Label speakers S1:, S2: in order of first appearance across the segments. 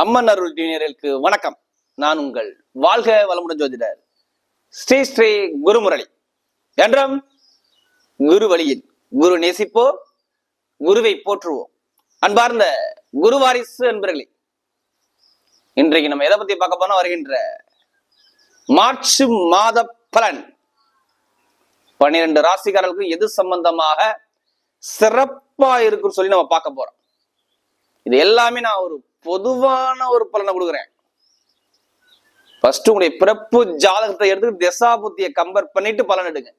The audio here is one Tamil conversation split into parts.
S1: அம்மன் அருள் டிவினருக்கு வணக்கம். நான் உங்கள் வாழ்க வளமுடன் ஜோதிடர் ஸ்ரீ ஸ்ரீ குருமுரளி. என்றும் குரு வழியில் குரு நேசிப்போம் குருவை போற்றுவோம். அன்பார்ந்த குரு வாரிசு என்பர்களே இன்றைக்கு நம்ம எதை பத்தி பார்க்க போனா வருகின்ற மார்ச் மாத பலன். பன்னிரண்டு ராசிக்காரர்களுக்கும் எது சம்பந்தமாக சிறப்பா இருக்குன்னு சொல்லி நம்ம பார்க்க போறோம். இது எல்லாமே நான் ஒரு பொதுவான ஒரு பலனை கொடுக்குறேன். ஃபர்ஸ்ட் உங்களுடைய பிறப்பு ஜாதகத்தை எடுத்து திசா புத்தியை கம்பேர் பண்ணிட்டு பலன் எடுங்க.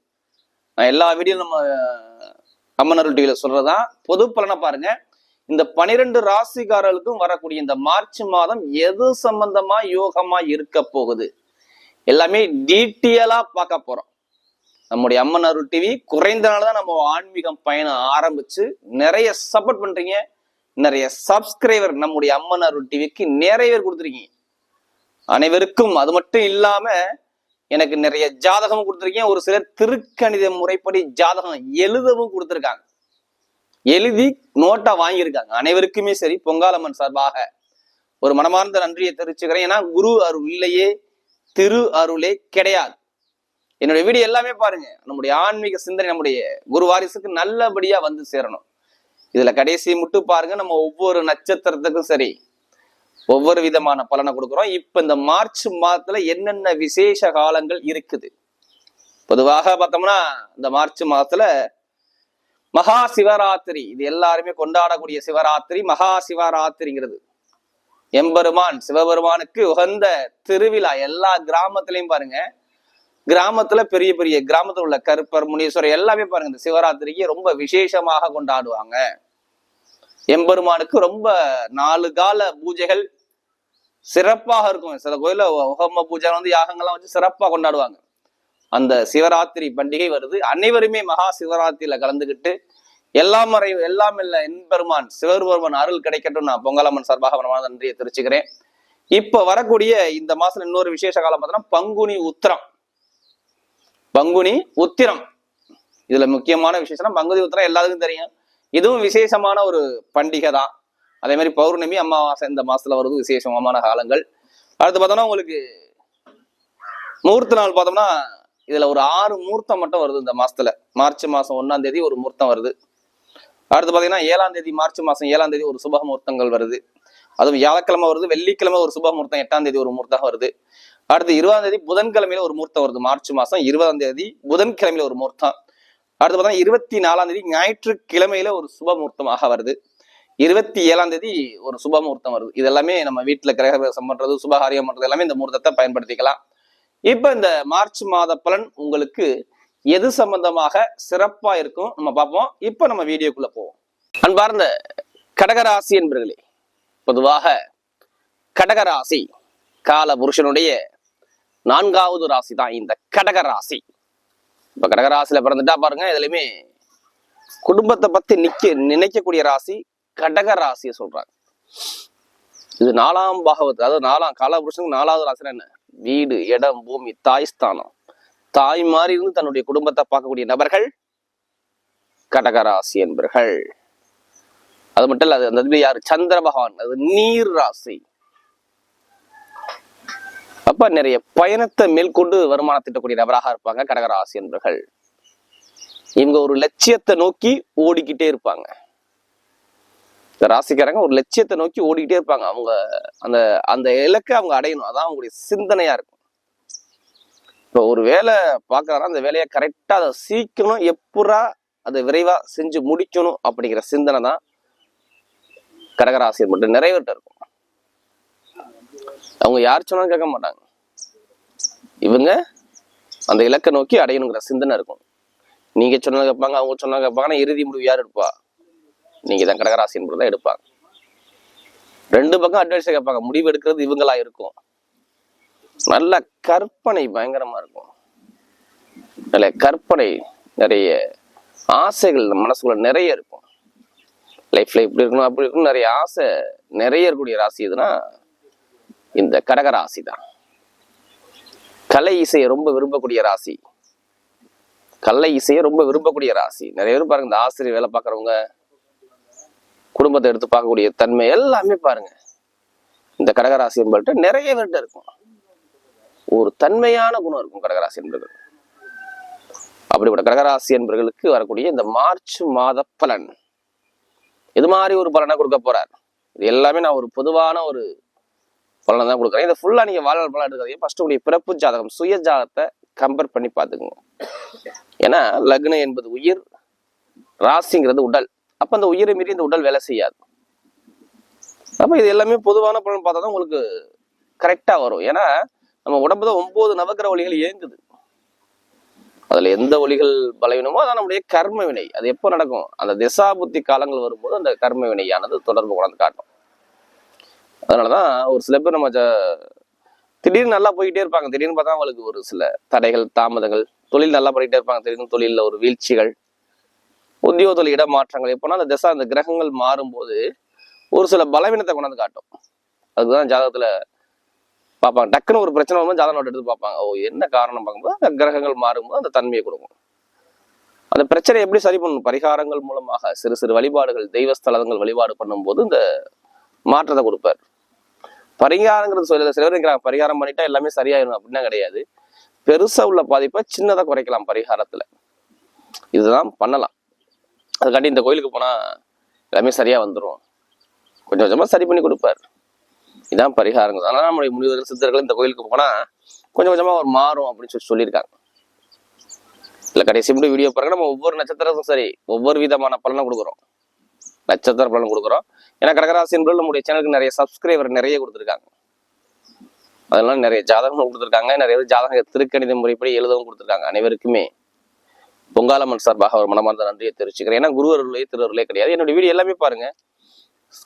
S1: நான் எல்லா வீடியோ நம்ம அம்மனருள் டிவியில சொல்றதான் பொது பலனை பாருங்க. இந்த பனிரெண்டு ராசிக்காரர்களுக்கும் வரக்கூடிய இந்த மார்ச் மாதம் எது சம்பந்தமா யோகமா இருக்க போகுது? எல்லாமே டீட்டெயிலா பார்க்க போறோம். நம்முடைய அம்மன் அருள் டிவி குறைந்த நாள் தான் நம்ம ஆன்மீகம் பயணம் ஆரம்பிச்சு நிறைய சப்போர்ட் பண்றீங்க. நிறைய சப்ஸ்கிரைபர் நம்முடைய அம்மன் அருள் டிவிக்கு நிறைய பேர் கொடுத்துருக்கீங்க. அனைவருக்கும் அது மட்டும் இல்லாம எனக்கு நிறைய ஜாதகமும் கொடுத்துருக்கீங்க. ஒரு சிலர் திருக்கணித முறைப்படி ஜாதகம் எழுதவும் கொடுத்துருக்காங்க. எழுதி நோட்டா வாங்கியிருக்காங்க. அனைவருக்குமே சரி பொங்காலம்மன் சார்பாக ஒரு மனமார்ந்த நன்றியை தெரிவிச்சுக்கிறேன். ஏன்னா குரு அருள் இல்லையே திரு அருளே கிடையாது. என்னுடைய வீடியோ எல்லாமே பாருங்க. நம்முடைய ஆன்மீக சிந்தனை நம்முடைய குரு வாரிசுக்கு நல்லபடியா வந்து சேரணும். இதுல கடைசி மட்டும் பாருங்க நம்ம ஒவ்வொரு நட்சத்திரத்துக்கும் சரி ஒவ்வொரு விதமான பலனை கொடுக்குறோம். இப்ப இந்த மார்ச் மாதத்துல என்னென்ன விசேஷ காலங்கள் இருக்குது? பொதுவாக பார்த்தோம்னா இந்த மார்ச் மாதத்துல மகா சிவராத்திரி இது எல்லாருமே கொண்டாடக்கூடிய சிவராத்திரி மகா சிவராத்திரிங்கிறது. எம்பெருமான் சிவபெருமானுக்கு உகந்த திருவிழா எல்லா கிராமத்திலையும் பாருங்க கிராமத்துல பெரிய பெரிய கிராமத்துல உள்ள கருப்பர் முனீஸ்வரர் எல்லாமே பாருங்க இந்த சிவராத்திரிக்கு ரொம்ப விசேஷமாக கொண்டாடுவாங்க. எம்பெருமானுக்கு ரொம்ப நாலு கால பூஜைகள் சிறப்பாக இருக்கும். சில கோயில ஹோம பூஜை வந்து யாகங்கள்லாம் வச்சு சிறப்பா கொண்டாடுவாங்க. அந்த சிவராத்திரி பண்டிகை வருது. அனைவருமே மகா சிவராத்திரியில கலந்துக்கிட்டு எல்லாம் மறை எல்லாம் இல்ல என்பெருமான் சிவபெருமான் அருள் கிடைக்கட்டும். நான் பொங்கலம்மன் சார்பாக மனமான நன்றியை தெரிவிச்சுக்கிறேன். இப்ப வரக்கூடிய இந்த மாசம் இன்னொரு விசேஷ காலம் பார்த்தோம்னா பங்குனி உத்திரம். பங்குனி உத்திரம். இதுல முக்கியமான விசேஷம்னா பங்குனி உத்திரம் எல்லாத்துக்கும் தெரியும். இதுவும் விசேஷமான ஒரு பண்டிகை தான் அதே மாதிரி பௌர்ணமி அமாவாசை இந்த மாசத்துல வருது விசேஷமான காலங்கள். அடுத்து பார்த்தோம்னா உங்களுக்கு முகூர்த்த நாள் பார்த்தோம்னா இதுல ஒரு ஆறு முகூர்த்தம் மட்டும் வருது இந்த மாசத்துல. மார்ச் மாசம் ஒன்னாம் தேதி ஒரு முகூர்த்தம் வருது. அடுத்து பாத்தீங்கன்னா ஏழாம் தேதி மார்ச் மாசம் ஏழாம் தேதி ஒரு சுப முகூர்த்தங்கள் வருது. அதுவும் வியாழக்கிழமை வருது வெள்ளிக்கிழமை ஒரு சுப முகூர்த்தம் எட்டாம் தேதி ஒரு முகூர்த்தம் வருது. அடுத்து இருபதாம் தேதி புதன்கிழமையில ஒரு முகூர்த்தம் வருது. மார்ச் மாசம் இருபதாம் தேதி புதன்கிழமையில ஒரு முகூர்த்தம். அடுத்து பார்த்தா இருபத்தி நாலாம் தேதி ஞாயிற்றுக்கிழமையில ஒரு சுப முகூர்த்தமாக வருது. இருபத்தி ஏழாம் தேதி ஒரு சுப முகூர்த்தம் வருது. இது எல்லாமே நம்ம வீட்டுல கிரகபிரவேசம் பண்றது சுபகாரியம் பண்றது எல்லாமே இந்த முகூர்த்தத்தை பயன்படுத்திக்கலாம். இப்ப இந்த மார்ச் மாத பலன் உங்களுக்கு எது சம்பந்தமாக சிறப்பா இருக்கும் நம்ம பார்ப்போம். இப்ப நம்ம வீடியோக்குள்ள போவோம். அன்பார்ந்த கடகராசி என்பர்களே பொதுவாக கடகராசி கால புருஷனுடைய நான்காவது ராசி தான் இந்த கடகராசி இப்ப கடகராசியில பிறந்துட்டா பாருங்க எதுலையுமே குடும்பத்தை பத்தி நிக்க நினைக்கக்கூடிய ராசி கடக ராசியை சொல்றாங்க. இது நாலாம் பாகவத் அதாவது நாலாம் காலபுருஷனுக்கு நாலாவது ராசினா என்ன? வீடு இடம் பூமி தாய் ஸ்தானம். தாய் மாதிரி இருந்து தன்னுடைய குடும்பத்தை பார்க்கக்கூடிய நபர்கள் கடகராசி என்பர்கள். அது மட்டும் இல்ல அது அந்த இது யாரு? சந்திர பகவான் அது நீர் ராசி. அப்ப நிறைய பயணத்தை மேற்கொண்டு வருமானம் திட்டக்கூடிய நபராக இருப்பாங்க கடகராசி என்பர்கள் இவங்க ஒரு லட்சியத்தை நோக்கி ஓடிக்கிட்டே இருப்பாங்க. இந்த ராசிக்காரங்க ஒரு லட்சியத்தை நோக்கி ஓடிக்கிட்டே இருப்பாங்க. அவங்க அந்த அந்த இலக்கை அவங்க அடையணும். அதான் அவங்களுடைய சிந்தனையா இருக்கும். இப்போ ஒரு வேலை பார்க்கறாங்கன்னா அந்த வேலையை கரெக்டா அதை சீக்கணும் எப்படா அதை விரைவா செஞ்சு முடிக்கணும் அப்படிங்கிற சிந்தனை தான் கடகராசியர் மட்டும் நிறைவேற்ற இருக்கும். அவங்க யார் சொன்னாலும் கேட்க மாட்டாங்க. இவங்க அந்த இலக்கை நோக்கி அடையணுங்கிற சிந்தனை இருக்கும். நீங்க சொன்னா கேட்பாங்க அவங்க சொன்னா கேட்பாங்க இறுதி முடிவு யார் எடுப்பா? நீங்க தான் கடகராசின் என்பது தான் எடுப்பாங்க. ரெண்டு பக்கம் அட்வைஸ் கேட்பாங்க. முடிவு எடுக்கிறது இவங்களா இருக்கும். நல்ல கற்பனை பயங்கரமா இருக்கும். நல்ல கற்பனை நிறைய ஆசைகள் மனசுக்குள்ள நிறைய இருக்கும். லைஃப்ல இப்படி இருக்கணும் அப்படி இருக்கணும் நிறைய ஆசை நிறைய இருக்கக்கூடிய ராசி எதுனா இந்த கடகராசி தான். கலை இசையை ரொம்ப விரும்பக்கூடிய ராசி. கலை இசையை ரொம்ப விரும்பக்கூடிய ராசி. நிறைய பேர் பாருங்க இந்த ஆசிரியர் வேலை பார்க்குறவங்க குடும்பத்தை எடுத்து பார்க்கக்கூடிய தன்மை எல்லாமே பாருங்க. இந்த கடகராசி என்பது நிறைய பேர்கிட்ட இருக்கும். ஒரு தன்மையான குணம் இருக்கும் கடகராசி என்பர்கள் அப்படிப்பட்ட கடகராசி என்பவர்களுக்கு வரக்கூடிய இந்த மார்ச் மாத பலன். இது மாதிரி ஒரு பலனை கொடுக்க போறார்? இது எல்லாமே நான் ஒரு பொதுவான ஒரு பலனை தான் கொடுக்குறேன். இதை ஃபுல்லாக நீங்கள் வாழ்நாள் பலன் எடுக்காதீங்க. ஃபஸ்ட்டு உடைய பிறப்பு ஜாதகம் சுய ஜாதகத்தை கம்பேர் பண்ணி பார்த்துக்குங்க. ஏன்னா லக்னம் என்பது உயிர் ராசிங்கிறது உடல். அப்போ அந்த உயிரை மீறி இந்த உடல் வேலை செய்யாது. அப்போ இது எல்லாமே பொதுவான பலன் பார்த்தா தான் உங்களுக்கு கரெக்டாக வரும். ஏன்னா நம்ம உடம்பு தான் ஒம்பது நவக்கிர ஒளிகள் இயங்குது. அதில் எந்த ஒளிகள் பலவீனமோ அதான் நம்முடைய கர்ம வினை. அது எப்போ நடக்கும்? அந்த திசா புத்தி காலங்கள் வரும்போது அந்த கர்ம வினையானது தொடர்பு கொண்டாந்து காட்டும். அதனாலதான் ஒரு சில பேர் நம்ம திடீர்னு நல்லா போயிட்டே இருப்பாங்க. திடீர்னு பார்த்தா அவங்களுக்கு ஒரு சில தடைகள் தாமதங்கள். தொழில் நல்லா பண்ணிகிட்டே இருப்பாங்க. திடீர்னு தொழிலில் ஒரு வீழ்ச்சிகள் உத்தியோக தொழில் இடமாற்றங்கள். எப்போனா அந்த திசை அந்த கிரகங்கள் மாறும்போது ஒரு சில பலவீனத்தை கொண்டாந்து காட்டும். அதுதான் ஜாதகத்தில் பார்ப்பாங்க. டக்குன்னு ஒரு பிரச்சனை வரும்போது ஜாதகம் எடுத்து பார்ப்பாங்க. ஓ என்ன காரணம் பார்க்கும்போது அந்த கிரகங்கள் மாறும்போது அந்த தன்மையை கொடுக்கும். அந்த பிரச்சனையை எப்படி சரி பண்ணணும்? பரிகாரங்கள் மூலமாக சிறு சிறு வழிபாடுகள் தெய்வஸ்தலங்கள் வழிபாடு பண்ணும்போது இந்த மாற்றத்தை கொடுப்பார். பரிகாரங்கிறது சொல்ல சில பேர் பரிகாரம் பண்ணிட்டா எல்லாமே சரியாயிடும் அப்படின்னா கிடையாது. பெருசா உள்ள பாதிப்பை சின்னதா குறைக்கலாம் பரிகாரத்துல. இதுதான் பண்ணலாம். அதுக்காண்டி இந்த கோயிலுக்கு போனா எல்லாமே சரியா வந்துடும் கொஞ்சம் கொஞ்சமா சரி பண்ணி கொடுப்பார். இதான் பரிகாரங்கள் அதனால நம்முடைய முனிவர்கள் சித்தர்கள் இந்த கோயிலுக்கு போனா கொஞ்சம் கொஞ்சமா ஒரு மாறும் அப்படின்னு சொல்லி சொல்லியிருக்காங்க. இல்ல கடைசி முடி வீடியோ பாருங்க. நம்ம ஒவ்வொரு நட்சத்திரத்துக்கும் சரி ஒவ்வொரு விதமான பலனை கொடுக்குறோம். நட்சத்திர பலன் கொடுக்குறோம். ஏன்னா கடகராசி என்பது நம்முடைய சேனலுக்கு நிறைய சப்ஸ்கிரைபர் நிறைய கொடுத்துருக்காங்க. அதெல்லாம் நிறைய ஜாதகம் கொடுத்துருக்காங்க. நிறைய பேர் ஜாதக திருக்கணித முறைப்படி எழுதவும் கொடுத்துருக்காங்க அனைவருக்குமே. பொங்காலம்மன் சார்பாக ஒரு மனமார்ந்த நன்றியை தெரிவிச்சுக்கிறேன். ஏன்னா குருவருளே திருவருளே கிடையாது. என்னோட வீடியோ எல்லாமே பாருங்க.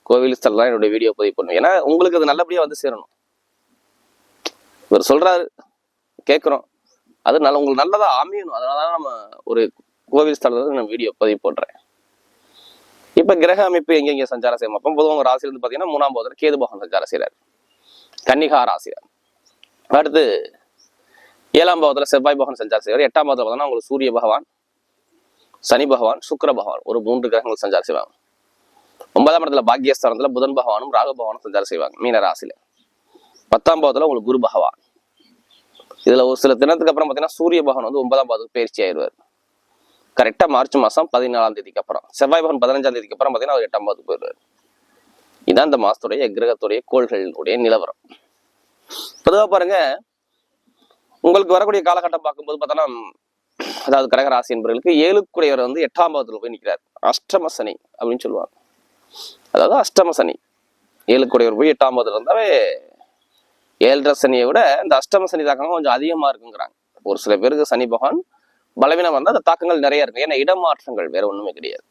S1: கோவில் ஸ்தலம் தான் என்னோட வீடியோ பதிவு பண்ணுவேன் ஏன்னா உங்களுக்கு அது நல்லபடியாக வந்து சேரணும். இவர் சொல்றாரு கேட்குறோம். அது நல்ல உங்களுக்கு நல்லதாக அமையணும். அதனால தான் நம்ம ஒரு கோவில் ஸ்தலத்தில் நான் வீடியோ பதிவு போடுறேன் இப்ப கிரக அமைப்பு எங்கெங்க சஞ்சாரம் செய்யும்? அப்போ பொதுவாக உங்க ராசியில இருந்து பாத்தீங்கன்னா மூணாம் பாவத்துல கேது பகவான் சஞ்சாரம் செய்யறாரு கன்னிகா ராசியார் அடுத்து ஏழாம் பாவத்துல செவ்வாய் பகவான் சஞ்சாரம் செய்வார். எட்டாம் பாவத்துல பார்த்தோம்னா உங்களுக்கு சூரிய பகவான் சனி பகவான் சுக்கிர பகவான் ஒரு மூன்று கிரகங்கள் சஞ்சாரம் செய்வாங்க. ஒன்பதாம் இடத்துல பாக்கியஸ்தானத்துல புதன் பகவானும் ராகு பகவானும் சஞ்சாரம் செய்வாங்க மீன ராசியில. பத்தாம் பாவத்துல உங்களுக்கு குரு பகவான். இதுல ஒரு சில தினத்துக்கு அப்புறம் பாத்தீங்கன்னா சூரிய பகவான் வந்து ஒன்பதாம் பாவத்துக்கு பயிற்சி ஆயிடுவார். கரெக்டா மார்ச் மாதம் பதினாலாம் தேதிக்கு அப்புறம். செவ்வாய் பகன் பதினஞ்சாம் தேதிக்கு அப்புறம் பார்த்தீங்கன்னா அவர் எட்டாம் பாவத்துக்கு போயிடுவார். இதான் இந்த மாசத்துடைய கிரகத்துடைய கோள்களுடைய நிலவரம். பொதுவாக பாருங்க உங்களுக்கு வரக்கூடிய காலகட்டம் பார்க்கும்போது பார்த்தோன்னா அதாவது கடகராசி என்பவர்களுக்கு ஏழுக்குடையவர் வந்து எட்டாம் பாவத்துல போய் நிற்கிறார் அஷ்டம சனி அப்படின்னு சொல்லுவாங்க. அதாவது அஷ்டம சனி. ஏழுக்குடையவர் போய் எட்டாம் பாவத்துல இருந்தாவே ஏழரை சனியை விட இந்த அஷ்டம சனி தாக்கம் கொஞ்சம் அதிகமா இருக்குங்கிறாங்க. ஒரு சில பேருக்கு சனி பகவான் பலவீனம் வந்தால் அந்த தாக்கங்கள் நிறைய இருக்கு ஏன்னா இடமாற்றங்கள் வேற ஒண்ணுமே கிடையாது.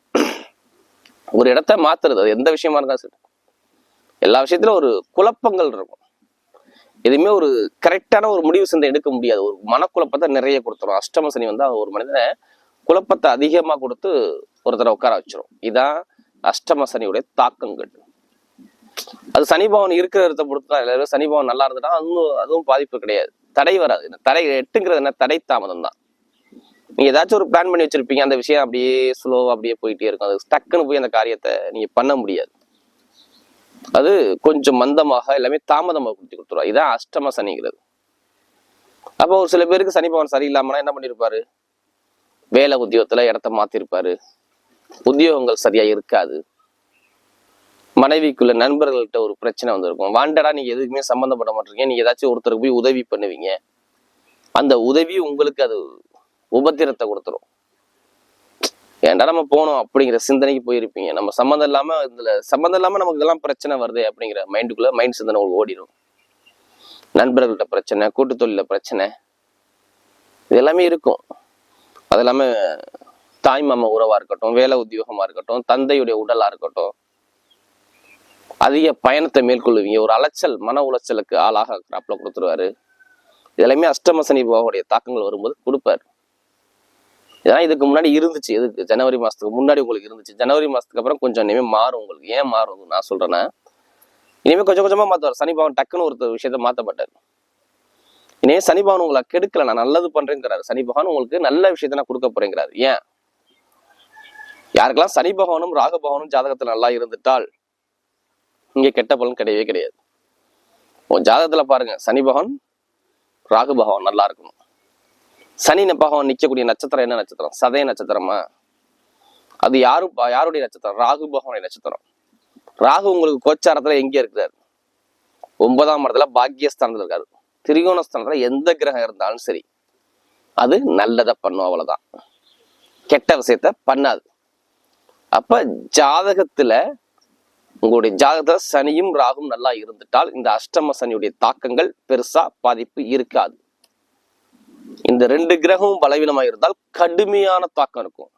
S1: ஒரு இடத்த மாத்துறது அது எந்த விஷயமா இருந்தாலும் சரி. எல்லா விஷயத்திலும் ஒரு குழப்பங்கள் இருக்கும். எதுவுமே ஒரு கரெக்டான ஒரு முடிவு சிந்தை எடுக்க முடியாது. ஒரு மனக்குழப்பத்தை நிறைய கொடுத்துரும். அஷ்டம சனி வந்து ஒரு மனிதனை குழப்பத்தை அதிகமா கொடுத்து ஒருத்தரை உட்கார வச்சிரும். இதான் அஷ்டம சனியுடைய தாக்கங்கள். அது சனி பவன் இருக்கிற இடத்தை பொறுத்து தான் எல்லாரும் சனி பவன் நல்லா இருந்துட்டா அதுவும் அதுவும் பாதிப்பு கிடையாது. தடை வராது. தடை எட்டுங்கிறது என்ன? தடை தாமதம் தான் நீங்க ஏதாச்சும் ஒரு பிளான் பண்ணி வச்சிருப்பீங்க அந்த விஷயம் அப்படியே ஸ்லோவா அப்படியே போயிட்டே இருக்கும். அது டக்குன்னு போய் அந்த காரியத்தை நீங்க பண்ண முடியாது. அது கொஞ்சம் மந்தமாக எல்லாமே தாமதமாக கொடுத்து கொடுத்துருவா இதுதான் அஷ்டம சனிங்கிறது. அப்போ ஒரு சில பேருக்கு சனி பவன் சரியில்லாமனா என்ன பண்ணிருப்பாரு? வேலை உத்தியோகத்துல இடத்த மாத்திருப்பாரு. உத்தியோகங்கள் சரியா இருக்காது. மனைவிக்குள்ள நண்பர்கள்ட்ட ஒரு பிரச்சனை வந்திருக்கும். வாண்டடா நீங்க எதுக்குமே சம்மந்தப்பட மாட்டீங்க. நீங்க ஏதாச்சும் ஒருத்தருக்கு போய் உதவி பண்ணுவீங்க. அந்த உதவி உங்களுக்கு அது உபத்திரத்தை கொடுத்துரும். ஏன்டா நம்ம போனோம் அப்படிங்கிற சிந்தனைக்கு போயிருப்பீங்க. நம்ம சம்மந்தம் இல்லாம இதுல சம்மந்தம் இல்லாம நமக்கு இதெல்லாம் பிரச்சனை வருது அப்படிங்கிற மைண்டுக்குள்ள மைண்ட் சிந்தனை உங்களுக்கு ஓடிடும் நண்பர்கள்ட்ட பிரச்சனை கூட்டு தொழில பிரச்சனை இது எல்லாமே இருக்கும். அது இல்லாம தாய் மாமா உறவா இருக்கட்டும் வேலை உத்தியோகமா இருக்கட்டும் தந்தையுடைய உடலா இருக்கட்டும் அதிக பயணத்தை மேற்கொள்ளுவீங்க. ஒரு அலைச்சல் மன உளைச்சலுக்கு ஆளாக கிராப்ல கொடுத்துருவாரு. இதெல்லாமே அஷ்டமசனி சனி தாக்கங்கள் வரும்போது கொடுப்பாரு. இதெல்லாம் இதுக்கு முன்னாடி இருந்துச்சு. எதுக்கு? ஜனவரி மாதத்துக்கு முன்னாடி உங்களுக்கு இருந்துச்சு. ஜனவரி மாதத்துக்கு அப்புறம் கொஞ்சம் இனிமேல் மாறும் உங்களுக்கு. ஏன் மாறும்? நான் சொல்றேன்னா இனிமேல் கொஞ்சம் கொஞ்சமா மாற்றுவார் சனி பவன் டக்குன்னு ஒருத்தர் விஷயத்த மாற்றப்பட்டார் இனிமே சனி பவன் உங்களை கெடுக்கல நான் நல்லது பண்றேங்கிறாரு. சனி பகவான் உங்களுக்கு நல்ல விஷயத்த நான் கொடுக்க போறேங்கிறாரு. ஏன்? யாருக்கெல்லாம் சனி பகவானும் ராக பகவானும் நல்லா இருந்துட்டால் இங்கே கெட்ட பலன் கிடையவே கிடையாது. உன் ஜாதகத்துல பாருங்க சனி பகவான் ராகு பகவான் நல்லா இருக்கணும். சனி பகவான் நிற்கக்கூடிய நட்சத்திரம் என்ன நட்சத்திரம்? சதய நட்சத்திரமா? அது யாரு யாருடைய நட்சத்திரம்? ராகு பகவானுடைய நட்சத்திரம். ராகு உங்களுக்கு கோச்சாரத்துல எங்கே இருக்கிறாரு? ஒன்பதாம் இடத்துல பாக்கியஸ்தானத்துல இருக்காரு. திரிகோணஸ்தானத்துல எந்த கிரகம் இருந்தாலும் சரி அது நல்லதை பண்ணும் அவ்வளவுதான். கெட்ட விஷயத்த பண்ணாது. அப்ப ஜாதகத்துல உங்களுடைய ஜாதகத்துல சனியும் ராகும் நல்லா இருந்துட்டால் இந்த அஷ்டம சனியுடைய தாக்கங்கள் பெருசா பாதிப்பு இருக்காது. இந்த ரெண்டு கிரகமும் பலவீனமாக இருந்தால் கடுமையான தாக்கம் இருக்கும்.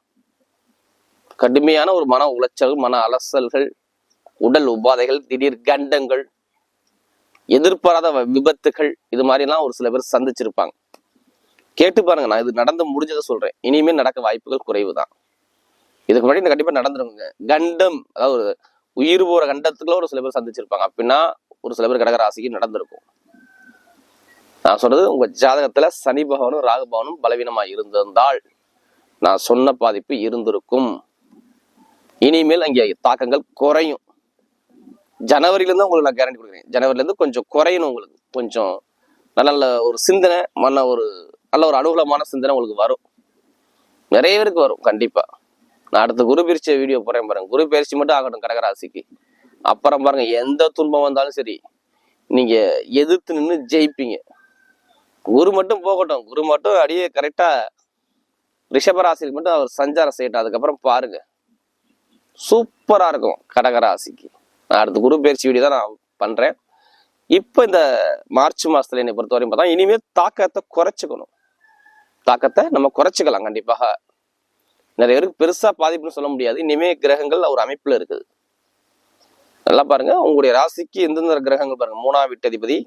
S1: கடுமையான ஒரு மன உளைச்சல் மன அலசல்கள் உடல் உபாதைகள் திடீர் கண்டங்கள் எதிர்பாராத விபத்துகள் இது மாதிரிலாம் ஒரு சில பேர் சந்திச்சிருப்பாங்க. கேட்டு பாருங்க நான் இது நடந்து முடிஞ்சதை சொல்றேன். இனிமேல் நடக்க வாய்ப்புகள் குறைவு தான் இதுக்கு முன்னாடி இந்த கண்டிப்பா நடந்துருங்க கண்டம் அதாவது உயிர் போற கண்டத்துக்குள்ள ஒரு சில பேர் சந்திச்சிருப்பாங்க. அப்படின்னா ஒரு சில பேர் கடகராசிக்கு நடந்திருக்கும். நான் சொல்றது உங்க ஜாதகத்துல சனி பகவானும் ராகு பகவானும் பலவீனமா இருந்திருந்தால் நான் சொன்ன பாதிப்பு இருந்திருக்கும். இனிமேல் அங்கே தாக்கங்கள் குறையும். ஜனவரில இருந்து உங்களுக்கு நான் கேரண்டி கொடுக்குறேன். ஜனவரிலேருந்து கொஞ்சம் குறையணும் உங்களுக்கு. கொஞ்சம் நல்ல நல்ல ஒரு சிந்தனை மன ஒரு நல்ல ஒரு அனுகூலமான சிந்தனை உங்களுக்கு வரும். நிறைய பேருக்கு வரும் கண்டிப்பா. நான் அடுத்த குரு பயிற்சி வீடியோ போறேன் பாருங்க. குரு பயிற்சி மட்டும் ஆகட்டும் கடகராசிக்கு. அப்புறம் பாருங்க எந்த துன்பம் வந்தாலும் சரி நீங்க எதிர்த்து நின்று ஜெயிப்பீங்க. குரு மட்டும் போகட்டும். குரு மட்டும் அப்படியே கரெக்டா ரிஷபராசிக்கு மட்டும் அவர் சஞ்சாரம் செய்யட்டும். அதுக்கப்புறம் பாருங்க. சூப்பரா இருக்கும் கடகராசிக்கு. நான் அடுத்த குரு பயிற்சி வீடியோ தான் நான் பண்றேன். இப்போ இந்த மார்ச் மாசத்துல என்னை பொறுத்தவரையும் பார்த்தா இனிமேல் தாக்கத்தை குறைச்சிக்கணும். தாக்கத்தை நம்ம குறைச்சிக்கலாம் கண்டிப்பாக. நிறைய பேருக்கு பெருசா பாதிப்புன்னு சொல்ல முடியாது. இனிமே கிரகங்கள் ஒரு அமைப்புல இருக்குது. நல்லா பாருங்க. உங்களுடைய ராசிக்கு எந்தெந்த கிரகங்கள் பாருங்க. மூணாம் வீட்டு அதிபதி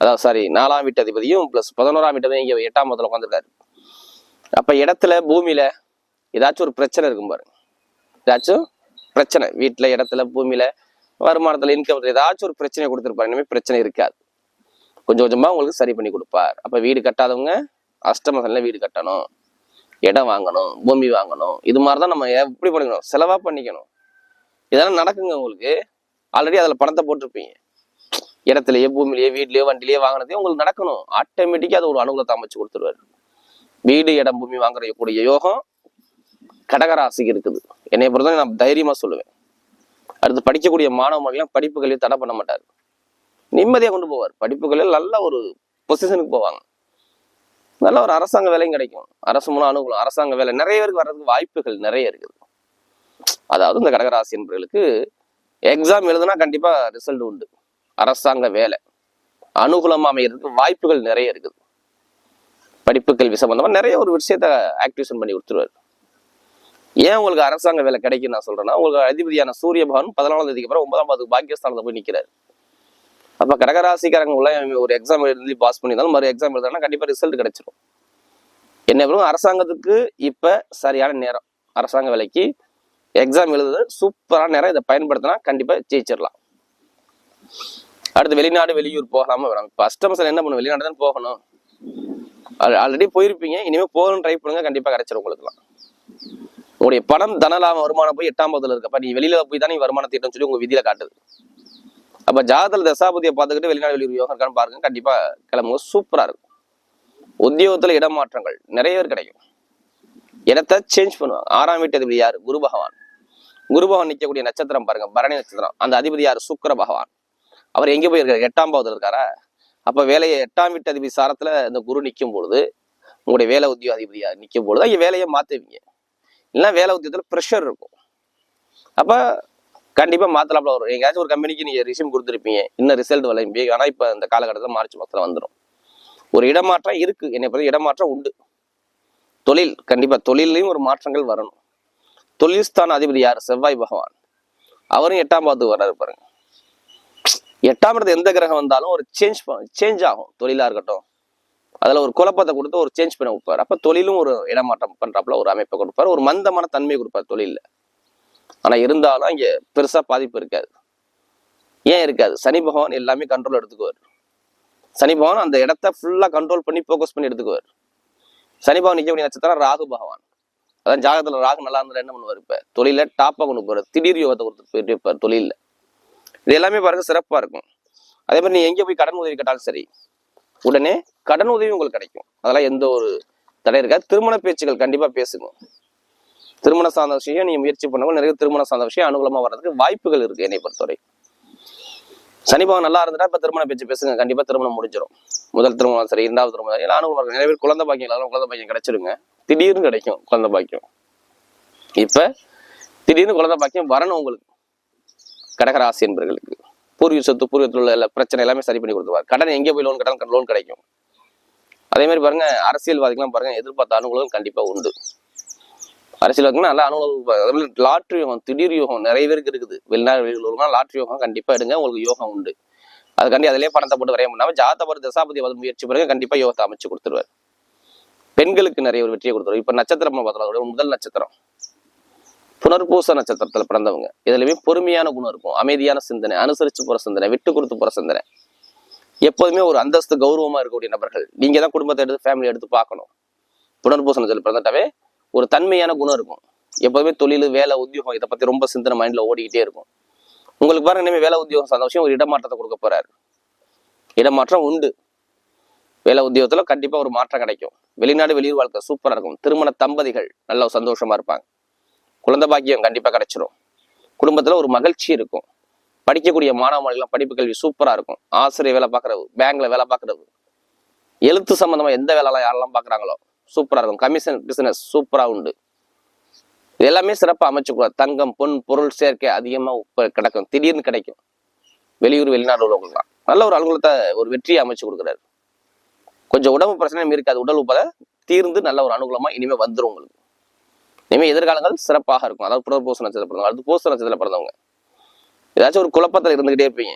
S1: அதாவது சாரி நாலாம் வீட்டு அதிபதியும் ப்ளஸ் பதினோராம் வீட்டு இங்கே எட்டாம் மதத்தில் உட்காந்துருக்காரு அப்போ இடத்துல பூமியில் ஏதாச்சும் ஒரு பிரச்சனை இருக்கும் பாருங்க ஏதாச்சும் பிரச்சனை. வீட்டில் இடத்துல பூமியில் வருமானத்தில் இன்கம் ஏதாச்சும் ஒரு பிரச்சனை கொடுத்துருப்பாரு. இனிமேல் பிரச்சனை இருக்காது. கொஞ்சம் கொஞ்சமாக உங்களுக்கு சரி பண்ணி கொடுப்பார். அப்போ வீடு கட்டாதவங்க அஷ்டமசனில் வீடு கட்டணும். இடம் வாங்கணும் பூமி வாங்கணும். இது மாதிரி தான் நம்ம எப்படி பண்ணிக்கணும்? செலவாக பண்ணிக்கணும். இதெல்லாம் நடக்குங்க உங்களுக்கு. ஆல்ரெடி அதில் பணத்தை போட்டிருப்பீங்க. இடத்துலயே பூமியிலேயே வீட்லயோ வண்டிலேயே வாங்கினதே உங்களுக்கு நடக்கணும். ஆட்டோமேட்டிக்கா அது ஒரு அனுகூலத்தை அமைச்சு கொடுத்துருவாரு. வீடு இடம் பூமி வாங்குற கூடிய யோகம் கடகராசிக்கு இருக்குது. என்னை பொறுத்தவரை நான் தைரியமா சொல்லுவேன். அடுத்து படிக்கக்கூடிய மாணவ படிப்புகளையும் தடை பண்ண மாட்டார். நிம்மதியாக கொண்டு போவார். படிப்புகளில் நல்ல ஒரு பொசிஷனுக்கு போவாங்க. நல்ல ஒரு அரசாங்க வேலையும் கிடைக்கும். அரசு மூலம் அனுகூலம் அரசாங்க வேலை. நிறைய பேருக்கு வர்றதுக்கு வாய்ப்புகள் நிறைய இருக்குது. அதாவது இந்த கடகராசி என்பவர்களுக்கு எக்ஸாம் எழுதுனா கண்டிப்பாக ரிசல்ட் உண்டு. அரசாங்க வேலை. அனுகூலமாக அமைகிறதுக்கு வாய்ப்புகள் நிறைய இருக்குது. படிப்பு கல்வி சம்பந்தமாக நிறைய ஒரு விஷயத்த ஆக்டிவேஷன் பண்ணி கொடுத்துருவார். ஏன் உங்களுக்கு அரசாங்க வேலை கிடைக்கும் நான் சொல்கிறேன்னா உங்களுக்கு அதிபதியான சூரிய பகவான் பதினாலாம் தேதிக்கு அப்புறம் ஒன்பதாம் பாதுக்கு பாக்கியஸ்தானத்தை போய் நிற்கிறார் அப்போ கடகராசிக்காரங்க உள்ள ஒரு எக்ஸாம் எழுதி பாஸ் பண்ணியிருந்தாலும் மறு எக்ஸாம் எழுதுனா கண்டிப்பாக ரிசல்ட் கிடைச்சிரும். என்ன பண்ணும் அரசாங்கத்துக்கு இப்போ சரியான நேரம். அரசாங்க வேலைக்கு எக்ஸாம் எழுதுறது சூப்பரான நேரம். இதை பயன்படுத்தினா கண்டிப்பாக ஜெயிச்சிடலாம். அடுத்து வெளிநாடு வெளியூர் போகலாமா? வேணாம். இப்போ அஷ்டமசன் என்ன பண்ணும் வெளிநாடு தான் போகணும். ஆல்ரெடி போயிருப்பீங்க. இனிமேல் போகணும்னு ட்ரை பண்ணுங்க. கண்டிப்பாக கிடைச்சிடும் உங்களுக்குலாம் உங்களுடைய பணம் தனலாபம் வருமானம் போய் எட்டாம் பகுதியில் இருக்கப்ப நீ வெளியில போய் தான் நீ வருமானம் சொல்லி உங்க விதியில காட்டுது. அப்ப ஜாதகத்துல தசாபதியை பார்த்துக்கிட்டு வெளிநாடு வெளியூர் யோகம் இருக்கான்னு பாருங்க. கண்டிப்பா கிளம்புங்க சூப்பரா இருக்கும். உத்தியோகத்துல இடமாற்றங்கள் நிறைய பேர் கிடைக்கும். இடத்த சேஞ்ச் பண்ணுவாங்க? ஆறாம் வீட்டு அதிபதி யாரு? குரு பகவான். குரு பகவான் நிற்கக்கூடிய நட்சத்திரம் பாருங்க. பரணி நட்சத்திரம். அந்த அதிபதி யாரு? சுக்கர பகவான். அவர் எங்கே போயிருக்காரு? எட்டாம் பாவத்தில் இருக்காரா? அப்போ வேலையை எட்டாம் வீட்டு அதிபதி சாரத்தில் இந்த குரு நிற்கும் பொழுது உங்களுடைய வேலை உத்தியோக அதிபதியாக நிற்கும் பொழுது இங்கே வேலையை மாற்றுவீங்க இல்லைன்னா வேலை உத்தியோகத்தில் ப்ரெஷர் இருக்கும். அப்போ கண்டிப்பாக மாத்தலாப்ல வரும் எங்கேயாச்சும் ஒரு கம்பெனிக்கு நீங்கள் ரிசியூம் கொடுத்துருப்பீங்க. இன்னும் ரிசல்ட் விளையும்பி ஆனால் இப்போ இந்த காலகட்டத்தில் மார்ச் மாதத்தில் வந்துடும் ஒரு இடமாற்றம் இருக்குது என்னை பொறுத்த இடமாற்றம் உண்டு. தொழில் கண்டிப்பாக தொழிலையும் ஒரு மாற்றங்கள் வரணும். தொழில் ஸ்தான அதிபதி யார்? செவ்வாய் பகவான். அவரும் எட்டாம் பாவத்துக்கு வர்றாரு பாருங்க. எட்டாம் இடத்து எந்த கிரகம் வந்தாலும் ஒரு சேஞ்ச் சேஞ்ச் ஆகும். தொழிலாக இருக்கட்டும். அதில் ஒரு குழப்பத்தை கொடுத்து ஒரு சேஞ்ச் பண்ண கொடுப்பார் அப்போ தொழிலும் ஒரு இடமாற்றம் பண்றாப்புல ஒரு அமைப்பை கொடுப்பாரு. ஒரு மந்தமான தன்மையை கொடுப்பார் தொழிலில். ஆனால் இருந்தாலும் இங்கே பெருசாக பாதிப்பு இருக்காது. ஏன் இருக்காது? சனி பகவான் எல்லாமே கண்ட்ரோல் எடுத்துக்குவார். சனி பகவான் அந்த இடத்த ஃபுல்லாக கண்ட்ரோல் பண்ணி ஃபோக்கஸ் பண்ணி எடுத்துக்குவார். சனி பகவான் நிற்கக்கூடிய நட்சத்திரம் ராகு பகவான். அதான் ஜாகத்தில் ராகு நல்லா இருந்தால் என்ன பண்ணுவார் இப்போ? தொழிலில் டாப்பாக கொண்டு போகிறார் திடீர் யோகத்தை கொடுத்து போயிட்டு இருப்பார் தொழிலில். இது எல்லாமே பாருங்க சிறப்பாக இருக்கும். அதே மாதிரி நீ எங்கே போய் கடன் உதவி கேட்டாலும் சரி உடனே கடன் உதவி உங்களுக்கு கிடைக்கும். அதெல்லாம் எந்த ஒரு தடை இருக்காது. திருமண பேச்சுகள் கண்டிப்பாக பேசுங்க. திருமண சார்ந்த விஷயம் நீ முயற்சி பண்ணவங்க நிறைய திருமண சார்ந்த விஷயம் அனுகூலமாக வர்றதுக்கு வாய்ப்புகள் இருக்கு என்னை பொறுத்தவரை. சனிபாவம் நல்லா இருந்துட்டா இப்போ திருமண பேச்சு பேசுங்க. கண்டிப்பாக திருமணம் முடிஞ்சிடும் முதல் திருமணம் சரி இரண்டாவது திருமணம் ஏன்னா அனுகூலமாக நிறைய பேர் குழந்தை பாக்கியம் இல்லாத குழந்தை பாக்கியம் கிடைச்சிருங்க. திடீர்னு கிடைக்கும் குழந்தை பாக்கியம். இப்போ திடீர்னு குழந்தை பாக்கியம் வரணும் உங்களுக்கு. கடகராசி என்பவர்களுக்கு பூர்வீக சொத்து பூர்வீகத்தில் உள்ள எல்லா பிரச்சனை எல்லாமே சரி பண்ணி கொடுத்துருவார். கடன் எங்கே போய் லோன் கடன் லோன் கிடைக்கும். அதே மாதிரி பாருங்க அரசியல்வாதிகள்லாம் பாருங்க எதிர்பார்த்த அனுகூலம் கண்டிப்பாக உண்டு. அரசியல்வாதிகள்னா நல்லா அனுகூலம் லாட்ரி யோகம் திடீர் யோகம் நிறைய பேருக்கு இருக்குது. வெளிநாடு லாட்ரி யோகம் கண்டிப்பாக எடுங்க உங்களுக்கு யோகம் உண்டு. அதுக்காண்டி அதிலே பணத்தை போட்டு வரைய முடியாமல் ஜாதபர் தசாபதி வது முயற்சி பிறகு கண்டிப்பாக யோகத்தை அமைச்சு கொடுத்துருவார். பெண்களுக்கு நிறைய ஒரு வெற்றியை கொடுத்துருவார். இப்போ நட்சத்திரம் பார்த்தோம் முதல் நட்சத்திரம். புனர்பூச நட்சத்திரத்துல பிறந்தவங்க. இதுலயுமே பொறுமையான குணம் இருக்கும். அமைதியான சிந்தனை அனுசரிச்சு போற சிந்தனை விட்டு கொடுத்து போற சிந்தனை. எப்போதுமே ஒரு அந்தஸ்து கௌரவமா இருக்கக்கூடிய நபர்கள். நீங்க தான் குடும்பத்தை எடுத்து ஃபேமிலி எடுத்து பார்க்கணும். புனர்பூச நட்சத்திரம் பிறந்தாவே ஒரு தன்மையான குணம் இருக்கும். எப்போதுமே தொழில் வேலை உத்தியோகம் இதை பத்தி ரொம்ப சிந்தனை மைண்ட்ல ஓடிக்கிட்டே இருக்கும். உங்களுக்கு பாருங்க இனிமேல் வேலை உத்தியோகம் சந்தோஷம் ஒரு இடமாற்றத்தை கொடுக்க போறாரு. இடமாற்றம் உண்டு. வேலை உத்தியோகத்துல கண்டிப்பா ஒரு மாற்றம் கிடைக்கும். வெளிநாடு வெளியூர் வாழ்க்கை சூப்பரா இருக்கும். திருமண தம்பதிகள் நல்ல சந்தோஷமா இருப்பாங்க. குழந்தை பாக்கியம் கண்டிப்பா கிடைச்சிரும். குடும்பத்துல ஒரு மகிழ்ச்சி இருக்கும். படிக்கக்கூடிய மாணவ படிப்பு கல்வி சூப்பரா இருக்கும். ஆசிரியர் வேலை பார்க்கறது பேங்க்ல வேலை பார்க்கறது. எழுத்து சம்பந்தமா எந்த வேலைலாம் யாரெல்லாம் பார்க்குறாங்களோ சூப்பரா இருக்கும். கமிஷன் பிசினஸ் சூப்பரா உண்டு. எல்லாமே சிறப்பாக அமைச்சுக்கூடாது தங்கம் பொன் பொருள் சேர்க்கை அதிகமாக இப்போ கிடைக்கும். திடீர்னு கிடைக்கும். வெளியூர் வெளிநாடு உள்ளவங்களுக்குலாம் நல்ல ஒரு அலுவலகத்தை ஒரு வெற்றியை அமைச்சு கொடுக்குறாரு. கொஞ்சம் உடம்பு பிரச்சனையும் இருக்காது. உடல் உப்பதை தீர்ந்து நல்ல ஒரு அனுகூலமாக இனிமேல் வந்துரும் உங்களுக்கு. இனிமேல் எதிர்காலங்கள் சிறப்பாக இருக்கும். அதாவது புனர்பூச நட்சத்திரம் பிறந்தவங்க அடுத்து பூச நட்சத்திரம் பிறந்தவங்க. ஏதாச்சும் ஒரு குழப்பத்தில் இருந்துகிட்டே இருப்பீங்க.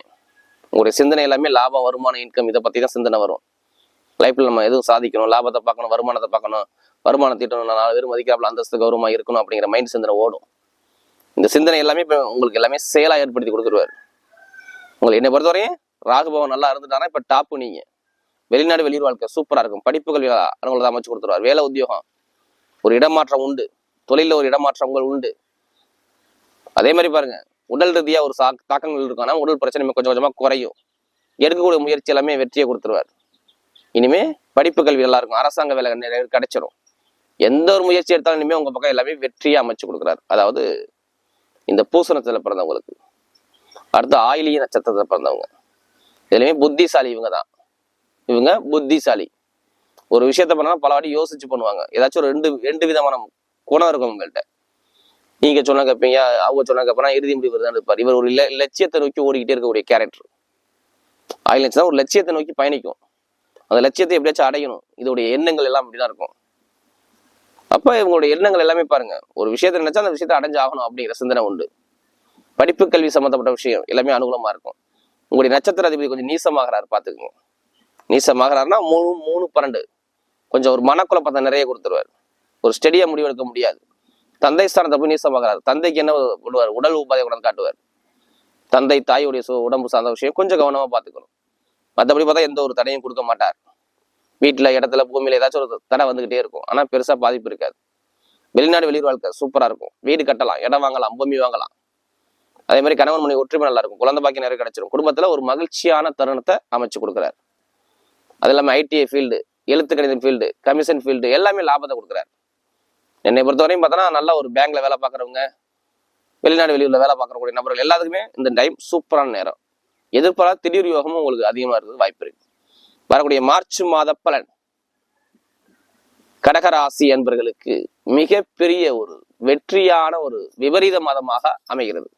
S1: உங்களுடைய சிந்தனை எல்லாமே லாபம் வருமானம் இன்கம் இதை பற்றி தான் சிந்தனை வரும். லைஃப்பில் நம்ம எதுவும் சாதிக்கணும் லாபத்தை பார்க்கணும் வருமானத்தை பார்க்கணும் வருமானம் தீட்டணும் நாலு பேர் மதிக்காப்புல அந்தஸ்து கௌரவமாக இருக்கணும் அப்படிங்கிற மைண்ட் சிந்தனை ஓடும். இந்த சிந்தனை எல்லாமே இப்போ உங்களுக்கு எல்லாமே செயலாக ஏற்படுத்தி கொடுத்துருவாரு. உங்களை என்னை பொறுத்தவரையும் ராகுபவன் நல்லா இருந்துட்டானா இப்போ டாப்பு நீங்கள் வெளிநாடு வெளியூர் வாழ்க்கை சூப்பராக இருக்கும். படிப்புகள் அனுகூலத்தை அமைச்சு கொடுத்துருவார். வேலை உத்தியோகம் ஒரு இடமாற்றம் உண்டு. தொழிலில் ஒரு இடமாற்றங்கள் உண்டு. அதே மாதிரி பாருங்க உடல் ரீதியாக ஒரு சா- தாக்கங்கள் இருக்கும் ஆனால் உடல் பிரச்சனை கொஞ்சம் கொஞ்சமாக குறையும். எடுக்கக்கூடிய முயற்சி எல்லாமே வெற்றியை கொடுத்துருவார். இனிமே படிப்பு கல்வி நல்லா இருக்கும் அரசாங்க வேலை கிடைச்சிடும் கிடைச்சிரும். எந்த ஒரு முயற்சி எடுத்தாலும் இனிமேல் உங்கள் பக்கம் எல்லாமே வெற்றியாக அமைச்சு கொடுக்குறாரு. அதாவது இந்த பூசணத்தில் பிறந்தவங்களுக்கு. அடுத்து ஆயிலிய நட்சத்திரத்தில் பிறந்தவங்க. இதுலையுமே புத்திசாலி இவங்க தான். இவங்க புத்திசாலி. ஒரு விஷயத்த பண்ணால் பல வாட்டி யோசிச்சு பண்ணுவாங்க. ஏதாச்சும் ஒரு ரெண்டு ரெண்டு விதமான குணம் இருக்கும் உங்கள்கிட்ட நீங்க சொன்ன கேட்பீங்க அவங்க சொன்ன கேப்பனா இறுதி முடிவு தான் இருப்பார். இவர் ஒரு இல- லட்சியத்தை நோக்கி ஓடிக்கிட்டே இருக்கக்கூடிய கேரக்டர் ஆயில் தான் ஒரு லட்சியத்தை நோக்கி பயணிக்கும். அந்த லட்சியத்தை எப்படியாச்சும் அடையணும். இதோடைய எண்ணங்கள் எல்லாம் அப்படிதான் இருக்கும். அப்ப இவங்களுடைய எண்ணங்கள் எல்லாமே பாருங்க. ஒரு விஷயத்த நினைச்சா அந்த விஷயத்தை அடைஞ்சு ஆகணும் அப்படிங்கிற சிந்தனை உண்டு. படிப்பு கல்வி சம்பந்தப்பட்ட விஷயம் எல்லாமே அனுகூலமா இருக்கும். உங்களுடைய நட்சத்திர அதிபதி கொஞ்சம் நீசமாகிறாரு பாத்துக்கோங்க. நீசமாகிறாருன்னா மூணு மூணு பன்னெண்டு. கொஞ்சம் ஒரு மனக்குழப்பத்தை நிறைய கொடுத்துருவார். ஒரு ஸ்டெடியா முடிவெடுக்க முடியாது. தந்தை ஸ்தானத்தை போய் நீசமாகறாரு தந்தைக்கு என்ன விடுவார் உடல் உபாதை கொண்டு காட்டுவார். தந்தை தாயுடைய சு- உடம்பு சார்ந்த விஷயம் கொஞ்சம் கவனமா பாத்துக்கணும் மற்றபடி பார்த்தா எந்த ஒரு தடையும் கொடுக்க மாட்டார். வீட்டுல இடத்துல பூமியில ஏதாச்சும் ஒரு தடை வந்துகிட்டே இருக்கும். ஆனா பெருசா பாதிப்பு இருக்காது. வெளிநாடு வெளியூர் வாழ்க்கை சூப்பரா இருக்கும். வீடு கட்டலாம் இடம் வாங்கலாம் பூமி வாங்கலாம். அதே மாதிரி கணவன் மணி ஒற்றுமை நல்லா இருக்கும். குழந்தை பாக்கி நிறைய கிடைச்சிரும். குடும்பத்துல ஒரு மகிழ்ச்சியான தருணத்தை அமைச்சு கொடுக்குறாரு. அது இல்லாம ஐடிஐ ஃபீல்டு எழுத்து கணிதம் ஃபீல்டு கமிஷன் ஃபீல்டு எல்லாமே லாபத்தை கொடுக்குறாரு. என்னை பொறுத்தவரையும் பார்த்தோன்னா நல்ல ஒரு பேங்க்ல வேலை பார்க்குறவங்க வெளிநாடு வெளியூர்ல வேலை பார்க்கக்கூடிய நபர்கள் எல்லாத்துக்குமே இந்த டைம் சூப்பரான நேரம். எதிர்பாராத திடீர் யோகமும் உங்களுக்கு அதிகமா இருக்குது வாய்ப்பு இருக்கு. வரக்கூடிய மார்ச் மாத பலன். கடகராசி என்பர்களுக்கு மிகப்பெரிய ஒரு வெற்றியான ஒரு விபரீத மாதமாக அமைகிறது.